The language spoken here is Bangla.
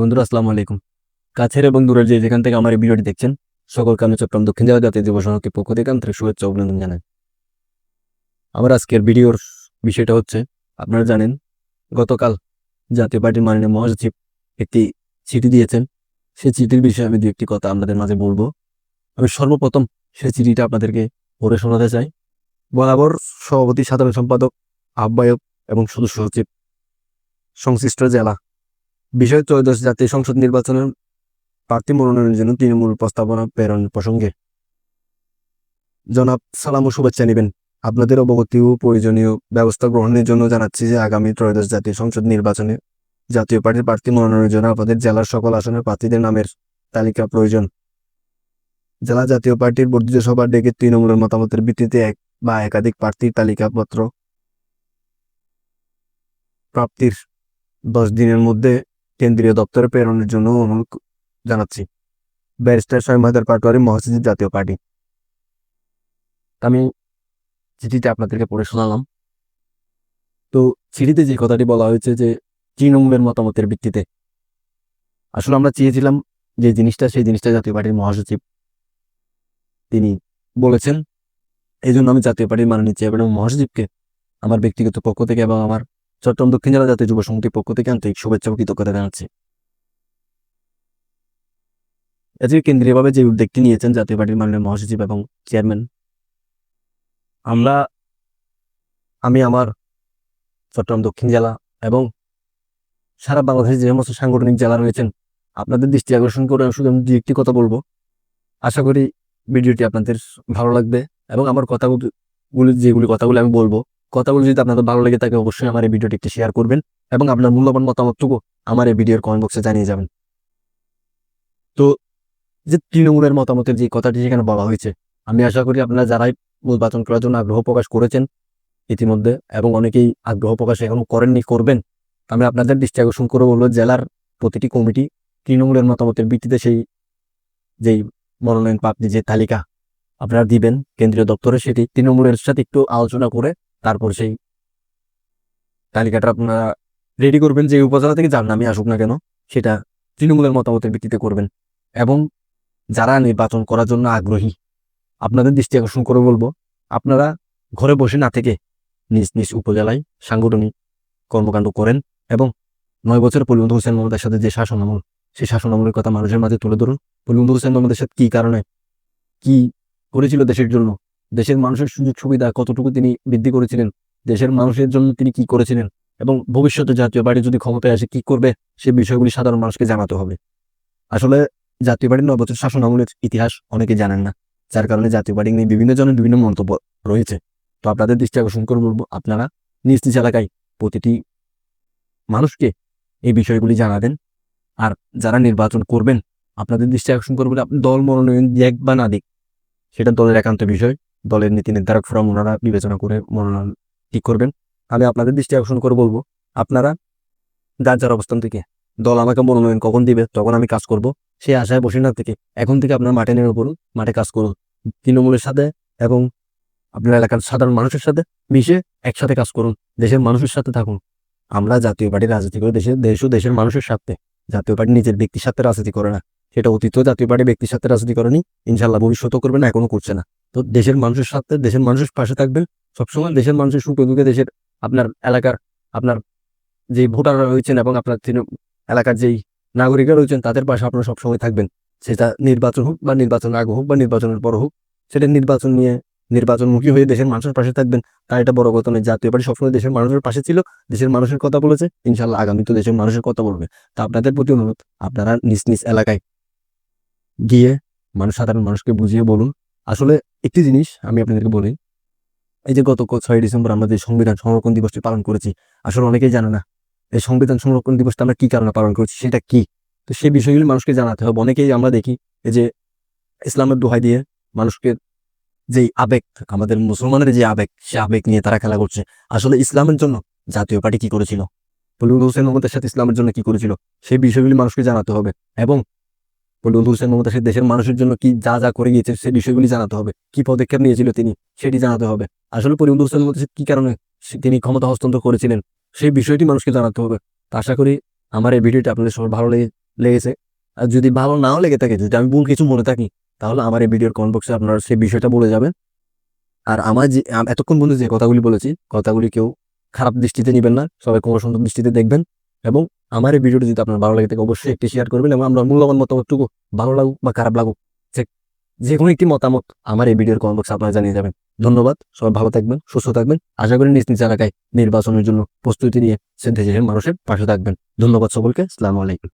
বন্ধুরা, আসসালামু আলাইকুম। কাছের এবং দূরের যে যেখান থেকে আমার এই ভিডিওটি দেখছেন, সকলকে আমি চট্টগ্রাম দক্ষিণ জেলা জাতীয় যুব সংঘের পক্ষ থেকে আন্তরিক শুভেচ্ছা অভিনন্দন জানাই। আমার আজকের ভিডিওর বিষয়টা হচ্ছে, আপনারা জানেন, গতকাল জাতীয় পার্টির মাননীয় মহাসচিব একটি চিঠি দিয়েছেন। সেই চিঠির বিষয়ে আমি দু একটি কথা আপনাদের মাঝে বলব। আমি সর্বপ্রথম সেই চিঠিটা আপনাদেরকে পড়ে শোনাতে চাই। বরাবর সভাপতি, সাধারণ সম্পাদক, আহ্বায়ক এবং সদস্য সচিব সংশ্লিষ্ট জেলা। বিষয় ত্রয়োদশ জাতীয় সংসদ নির্বাচনের প্রার্থী মনোনয়নের জন্য তৃণমূল প্রস্তাবনা প্রেরণ প্রসঙ্গে। জনাব সালাম ও শুভেচ্ছা নেবেন। আপনাদের অবগতি ও প্রয়োজনীয় ব্যবস্থা গ্রহণের জন্য জানাচ্ছি যে আগামী ত্রয়োদশ জাতীয় সংসদ নির্বাচনে জাতীয় পার্টির প্রার্থী মনোনয়নের জন্য আপনাদের জেলার সকল আসনের প্রার্থীদের নামের তালিকা প্রয়োজন। জেলা জাতীয় পার্টির বর্ধিত সভা ডেকে তৃণমূলের মতামতের ভিত্তিতে এক বা একাধিক প্রার্থীর তালিকাপত্র প্রাপ্তির দশ দিনের মধ্যে কেন্দ্রীয় দপ্তরে প্রেরণের জন্য অনুরোধ জানাচ্ছি। ব্যারিস্টার স্বয়ং হায়দার পাটোয়ারি, মহাসচিব জাতীয় পার্টি। আমি চিঠিতে আপনাদেরকে পড়ে শোনালাম। তো চিঠিতে যে কথাটি বলা হয়েছে যে তৃণমূলের মতামতের ভিত্তিতে। আসলে আমরা চেয়েছিলাম যে জিনিসটা, সেই জিনিসটা জাতীয় পার্টির মহাসচিব তিনি বলেছেন। এই জন্য আমি জাতীয় পার্টির মাননীয় চেয়ারম্যান এবং মহাসচিবকে আমার ব্যক্তিগত পক্ষ থেকে এবং আমার চট্টগ্রাম দক্ষিণ জেলা জাতীয় যুব সমিতির পক্ষ থেকে আন্তরিক শুভেচ্ছা ও কৃতজ্ঞতা জানাচ্ছি। আজকে কেন্দ্রীয়ভাবে যে উদ্যোগটি নিয়েছেন জাতীয় পার্টির মাননীয় মহাসচিব এবং চেয়ারম্যান, আমরা, আমি আমার চট্টগ্রাম দক্ষিণ জেলা এবং সারা বাংলাদেশে যে সমস্ত সাংগঠনিক জেলা রয়েছেন, আপনাদের দৃষ্টি আকর্ষণ করে শুধু আমি দু একটি কথা বলব। আশা করি ভিডিওটি আপনাদের ভালো লাগবে এবং আমার কথাগুলি, যেগুলি কথাগুলি আমি বলব কথাগুলো যদি আপনাদের ভালো লেগে থাকে, অবশ্যই আমার এই ভিডিওটি একটি শেয়ার করবেন এবং আপনার মূল্যবান মতামতটুকু আমার এই ভিডিওর কমেন্ট বক্সে জানিয়ে যাবেন। তো যে তৃণমূলের মতামতের যে কথাটি সেখানে বলা হয়েছে, আমি আশা করি আপনারা যারাই নির্বাচন করার জন্য আগ্রহ প্রকাশ করেছেন ইতিমধ্যে এবং অনেকেই আগ্রহ প্রকাশ এখনও করেননি, করবেন, আমি আপনাদের দৃষ্টি আকর্ষণ করে বলব, জেলার প্রতিটি কমিটি তৃণমূলের মতামতের ভিত্তিতে সেই যেই মনোনয়ন প্রাপ্তি যে তালিকা আপনারা দিবেন, কেন্দ্রীয় দপ্তরে সেটি তৃণমূলের সাথে একটু আলোচনা করে তারপর সেই তালিকাটা আপনারা রেডি করবেন যে উপজেলা থেকে যার নামে আসুক না কেন, সেটা তৃণমূলের মতামতের ভিত্তিতে করবেন। এবং যারা নির্বাচন করার জন্য আগ্রহী, আপনাদের দৃষ্টি আকর্ষণ করে বলব, আপনারা ঘরে বসে না থেকে নিজ নিজ উপজেলায় সাংগঠনিক কর্মকাণ্ড করেন এবং নয় বছর পরিবন্ধু হোসেন মোহাম্মদের সাথে যে শাসন আমল, সেই শাসন আমলের কথা মানুষের মাঝে তুলে ধরুন। পরিবন্ধু হোসেন মোহাম্মদের সাথে কী কারণে, কি করেছিল দেশের জন্য দেশের মানুষের সুযোগ সুবিধা কতটুকু তিনি বৃদ্ধি করেছিলেন, দেশের মানুষের জন্য তিনি কি করেছিলেন এবং ভবিষ্যতে জাতীয় পার্টি যদি ক্ষমতায় আসে কি করবে, সে বিষয়গুলি সাধারণ মানুষকে জানাতে হবে। আসলে জাতীয় পার্টির নয় বছর শাসন আমলের ইতিহাস অনেকে জানেন না, যার কারণে জাতীয় পার্টি নিয়ে বিভিন্ন জনের বিভিন্ন মন্তব্য রয়েছে। তো আপনাদের দৃষ্টি আকর্ষণ করে বলব, আপনারা নিজ নিজ এলাকায় প্রতিটি মানুষকে এই বিষয়গুলি জানাবেন, আর যারা নির্বাচন করবেন, আপনাদের দৃষ্টি আকর্ষণ করবেন দল মনোনয়ন এক বা না দিক, সেটা দলের একান্ত বিষয়। দলের নীতি নির্ধারক ফোরাম ওনারা বিবেচনা করে মনোনয়ন ঠিক করবেন। আমি আপনাদের দৃষ্টি আকর্ষণ করে বলব, আপনারা যার যার অবস্থান থেকে দল আমাকে মনোনয়ন কখন দিবে, তখন আমি কাজ করব। সেই আশায় বসে না থেকে এখন থেকে আপনার মাঠে নেমে পড়ুন, মাঠে কাজ করুন। তৃণমূলের সাথে এবং আপনার এলাকার সাধারণ মানুষের সাথে মিশে একসাথে কাজ করুন, দেশের মানুষের সাথে থাকুন। আমরা জাতীয় পার্টির রাজনীতি করে দেশের দেশ ও দেশের মানুষের সাথে জাতীয় পার্টি নিজের ব্যক্তির সাথে রাজনীতি করে না। সেটা অতীত জাতীয় পার্টি ব্যক্তির সাথে রাজনীতি করেনি ইনশাল্লাহ ভবিষ্যতও করবে না, এখনও করছে না। তো দেশের মানুষের সাথে, দেশের মানুষের পাশে থাকবেন। সবসময় দেশের মানুষের সুখে দুঃখে দেশের আপনার এলাকার, আপনার যে ভোটাররা রয়েছেন এবং আপনার এলাকার যেই নাগরিকরা রয়েছেন, তাদের পাশে আপনারা সবসময় থাকবেন। সেটা নির্বাচন হোক বা নির্বাচন আগে হোক বা নির্বাচনের পর হোক, সেটা নির্বাচন নিয়ে নির্বাচনমুখী হয়ে দেশের মানুষের পাশে থাকবেন। তার এটা বড় কথা নয়, জাতীয় পার্টি সবসময় দেশের মানুষের পাশে ছিল, দেশের মানুষের কথা বলেছে ইনশাল্লাহ আগামী তো দেশের মানুষের কথা বলবে। তা আপনাদের প্রতি অনুরোধ, আপনারা নিজ নিজ এলাকায় গিয়ে মানুষ, সাধারণ মানুষকে বুঝিয়ে বলুন। আসলে একটি জিনিস আমি আপনাদেরকে বলি, এই যে গত ছয় ডিসেম্বর আমরা যে সংবিধান সংরক্ষণ দিবসটি পালন করেছি, আসলে অনেকেই জানে না এই সংবিধান সংরক্ষণ দিবসটা আমরা কি কারণে পালন করছি, সেটা কি? তো সেই বিষয়গুলি মানুষকে জানাতে হবে। অনেকেই আমরা দেখি, এই যে ইসলামের দোহাই দিয়ে মানুষকে যেই আবেগ, আমাদের মুসলমানের যে আবেগ, সে আবেগ নিয়ে তারা খেলা করছে। আসলে ইসলামের জন্য জাতীয় পার্টি কি করেছিল? বলিউড হোসেন মোহাম্মদের সাথে ইসলামের জন্য কি করেছিল? সেই বিষয়গুলি মানুষকে জানাতে হবে। এবং বলিউড হোসেন মোহাম্মদের সাথে দেশের মানুষের জন্য কি যা যা করে গিয়েছে সেই বিষয়গুলি জানাতে হবে। কি পদক্ষেপ নিয়েছিল তিনি, সেটি জানাতে হবে। আসলে পরিবন্ধু হোসেন মোহাম্মদের কি কারণে তিনি ক্ষমতা হস্তান্তর করেছিলেন, সেই বিষয়টি মানুষকে জানাতে হবে। আশা করি আমার এই ভিডিওটা আপনাদের সবার ভালো লেগে- লেগেছে। আর যদি ভালো নাও লেগে থাকে, যদি আমি ভুল কিছু মনে থাকি, তাহলে আমার এই ভিডিওর কমেন্ট বক্সে আপনারা সেই বিষয়টা বলে যাবেন। আর আমার যে এতক্ষণ বন্ধু যে কথাগুলি বলেছি, কথাগুলি কেউ খারাপ দৃষ্টিতে নেবেন না, সবাই কোনো সুন্দর দৃষ্টিতে দেখবেন। এবং আমার এই ভিডিওটি যদি আপনার ভালো লাগে থাকে অবশ্যই একটি শেয়ার করবেন এবং আমরা মূল্যবান মতামতটুকু ভালো লাগুক বা খারাপ লাগুক, যে কোনো একটি মতামত আমার এই ভিডিওর কমেন্ট বক্সে আপনারা জানিয়ে যাবেন। ধন্যবাদ, সবাই ভালো থাকবেন, সুস্থ থাকবেন। আশা করি নিজ নিজ এলাকায় নির্বাচনের জন্য প্রস্তুতি নিয়ে সেদ্ধ মানুষের পাশে থাকবেন। ধন্যবাদ সকলকে, আসসালামু আলাইকুম।